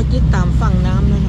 รกิจตามฝั่งน้ำนะ